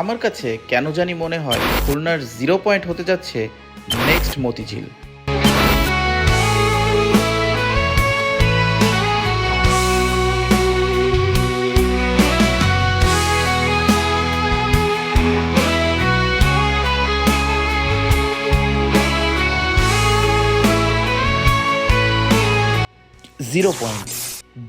আমার কাছে কেন জানি মনে হয় খুলনার জিরো পয়েন্ট হতে যাচ্ছে নেক্সট মতিঝিল। Zero point.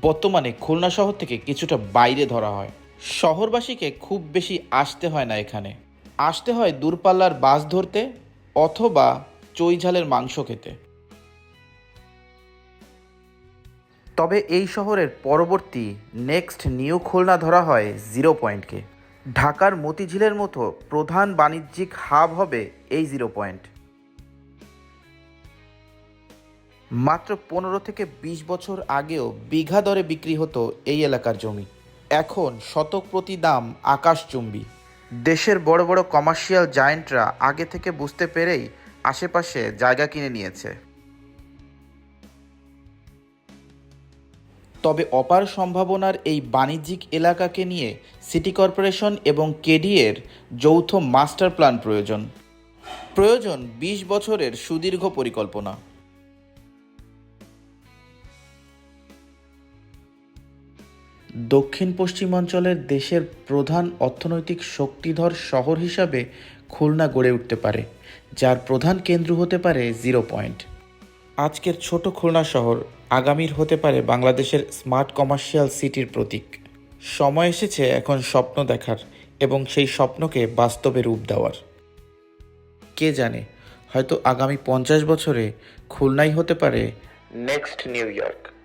বর্তমানে খুলনা শহর থেকে কিছুটা বাইরে ধরা হয়। শহরবাসীকে খুব বেশি আসতে হয় না এখানে। আসতে হয় দূরপাল্লার বাস ধরতে অথবা চৈঝালের মাংস খেতে। তবে এই শহরের পরবর্তী নেক্সট নিউ খুলনা ধরা হয় জিরো পয়েন্টকে। ঢাকার মতিঝিলের মতো প্রধান বাণিজ্যিক হাব হবে এই জিরো পয়েন্ট। মাত্র পনেরো থেকে বিশ বছর আগেও বিঘা দরে বিক্রি হতো এই এলাকার জমি। এখন শতক প্রতি দাম আকাশচুম্বী। দেশের বড় বড় কমার্শিয়াল জায়েন্টরা আগে থেকে বুঝতে পেরেই আশেপাশে জায়গা কিনে নিয়েছে। তবে অপার সম্ভাবনার এই বাণিজ্যিক এলাকাকে নিয়ে সিটি কর্পোরেশন এবং কেডিএর যৌথ মাস্টার প্ল্যান প্রয়োজন। প্রয়োজন বিশ বছরের সুদীর্ঘ পরিকল্পনা। দক্ষিণ পশ্চিমাঞ্চলের দেশের প্রধান অর্থনৈতিক শক্তিধর শহর হিসাবে খুলনা গড়ে উঠতে পারে, যার প্রধান কেন্দ্র হতে পারে জিরো পয়েন্ট। আজকের ছোট খুলনা শহর আগামীর হতে পারে বাংলাদেশের স্মার্ট কমার্শিয়াল সিটির প্রতীক। সময় এসেছে এখন স্বপ্ন দেখার এবং সেই স্বপ্নকে বাস্তবে রূপ দেওয়ার। কে জানে, হয়তো আগামী পঞ্চাশ বছরে খুলনাই হতে পারে নেক্সট নিউ ইয়র্ক।